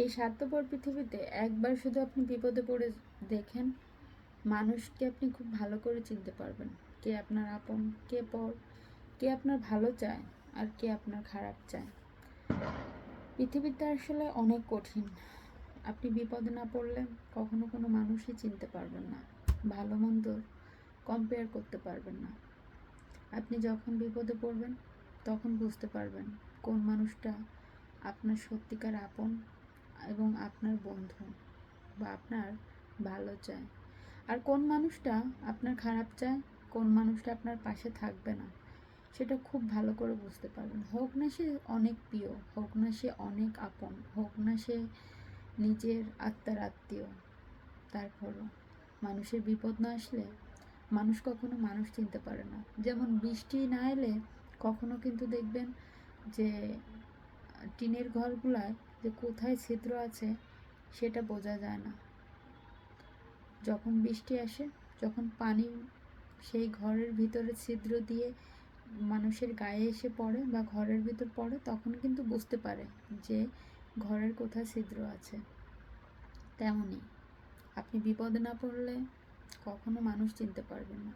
এই স্বার্থপর পৃথিবীতে একবার শুধু আপনি বিপদে পড়ে দেখেন, মানুষকে আপনি খুব ভালো করে চিনতে পারবেন। কে আপনার আপন, কে পর, কে আপনার ভালো চায় আর কে আপনার খারাপ চায়। পৃথিবীতে আসলে অনেক কঠিন। আপনি বিপদে না পড়লে কখনো কোনো মানুষই চিনতে পারবেন না। ভালো মন্দ কম্পেয়ার করতে পারবেন না। আপনি যখন বিপদে পড়বেন, তখন বুঝতে পারবেন কোন মানুষটা আপনার সত্যিকার আপন এবং আপনার বন্ধু বা আপনার ভালো চায়। আর কোন মানুষটা আপনার খারাপ চায়, কোন মানুষটা আপনার পাশে থাকবে না, সেটা খুব ভালো করে বুঝতে পারবেন। হোক না সে অনেক প্রিয়, হোক না সে অনেক আপন, হোক না সে নিজের আত্মার আত্মীয়, তারপরও মানুষের বিপদ না আসলে মানুষ কখনো মানুষ চিনতে পারে না। যেমন বৃষ্টি না এলে কখনো কিন্তু দেখবেন যে টিনের ঘরগুলায় যে কোথায় ছিদ্র আছে সেটা বোঝা যায় না। যখন বৃষ্টি আসে, যখন পানি সেই ঘরের ভিতরে ছিদ্র দিয়ে মানুষের গায়ে এসে পড়ে বা ঘরের ভিতর পড়ে, তখন কিন্তু বুঝতে পারে যে ঘরের কোথায় ছিদ্র আছে। তেমনই আপনি বিপদে না পড়লে কখনো মানুষ চিনতে পারবেন না।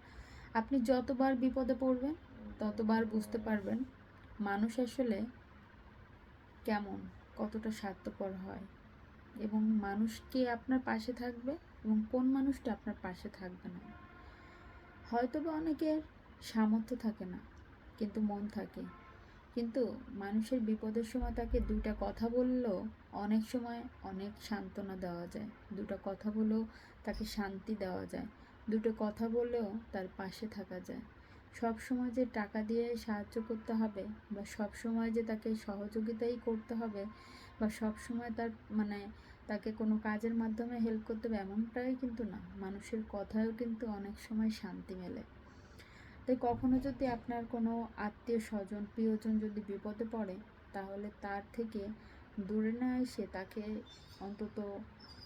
আপনি যতবার বিপদে পড়বেন, ততবার বুঝতে পারবেন মানুষ আসলে কেমন। কতটা স্বার্থপর হয় এবং মানুষ কে আপনার পাশে থাকবে এবং কোন মানুষটা আপনার পাশে থাকবে না? হয়তো বা অনেকের সামর্থ্য থাকে না, কিন্তু মন থাকে। কিন্তু মানুষের বিপদের সময় তাকে দুইটা কথা বললেও অনেক সময় অনেক সান্ত্বনা দেওয়া যায়। দুটো কথা বলেও তাকে শান্তি দেওয়া যায়। দুটো কথা বলেও তার পাশে থাকা যায়। সব সময় যে টাকা দিয়ে সাহায্য করতে হবে বা সব সময় যে তাকে সহযোগিতাই করতে হবে বা সব সময় তার মানে তাকে কোনো কাজের মাধ্যমে হেল্প করতে হবে এমনটাই কিন্তু না। মানুষের কথায়ও কিন্তু অনেক সময় শান্তি মেলে। তাই কখনো যদি আপনার কোনো আত্মীয় স্বজন, প্রিয়জন যদি বিপদে পড়ে, তাহলে তার থেকে দূরে না এসে তাকে অন্তত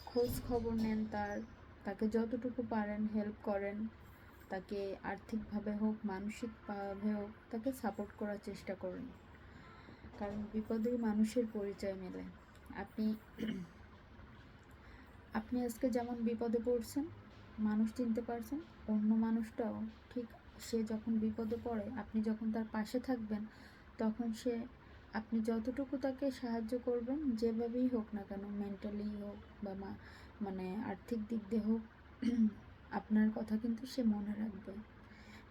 খোঁজ খবর নেন তার, তাকে যতটুকু পারেন হেল্প করেন। তাকে আর্থিকভাবে হোক, মানসিকভাবে হোক, তাকে সাপোর্ট করার চেষ্টা করুন। কারণ বিপদেই মানুষের পরিচয় মেলে। আপনি আপনি আজকে যেমন বিপদে পড়ছেন, মানুষ চিনতে পারছেন, অন্য মানুষটাও ঠিক সে যখন বিপদে পড়ে, আপনি যখন তার পাশে থাকবেন, তখন সে, আপনি যতটুকু তাকে সাহায্য করবেন, যেভাবেই হোক না কেন মেন্টালি হোক বা মানে আর্থিক দিক দিয়ে হোক আপনার কথা কিন্তু সে মনে রাখবে।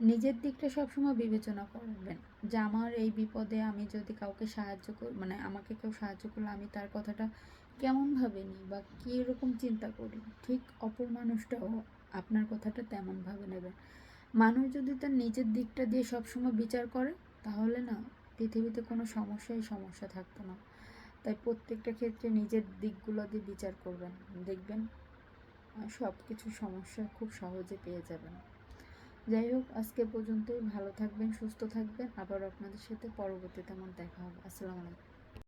নিজের দিকটা সবসময় বিবেচনা করবেন। যে আমার এই বিপদে আমি যদি কাউকে সাহায্য করি মানে আমাকে কেউ সাহায্য করলে আমি তার কথাটা কেমনভাবে নিই বা কী রকম চিন্তা করি, ঠিক অপর মানুষটাও আপনার কথাটা তেমনভাবে নেবে। মানুষ যদি তার নিজের দিকটা দিয়ে সবসময় বিচার করে, তাহলে না পৃথিবীতে কোনো সমস্যাই সমস্যা থাকতো না। তাই প্রত্যেকটা ক্ষেত্রে নিজের দিকগুলো দিয়ে বিচার করবেন। দেখবেন সব কিছু সমস্যা খুব সহজে পেয়ে যাবেন। যাই হোক, আজকে পর্যন্তই। ভালো থাকবেন, সুস্থ থাকবেন। আবার আপনাদের সাথে পরবর্তীতে আমার দেখা হবে। আসসালামু আলাইকুম।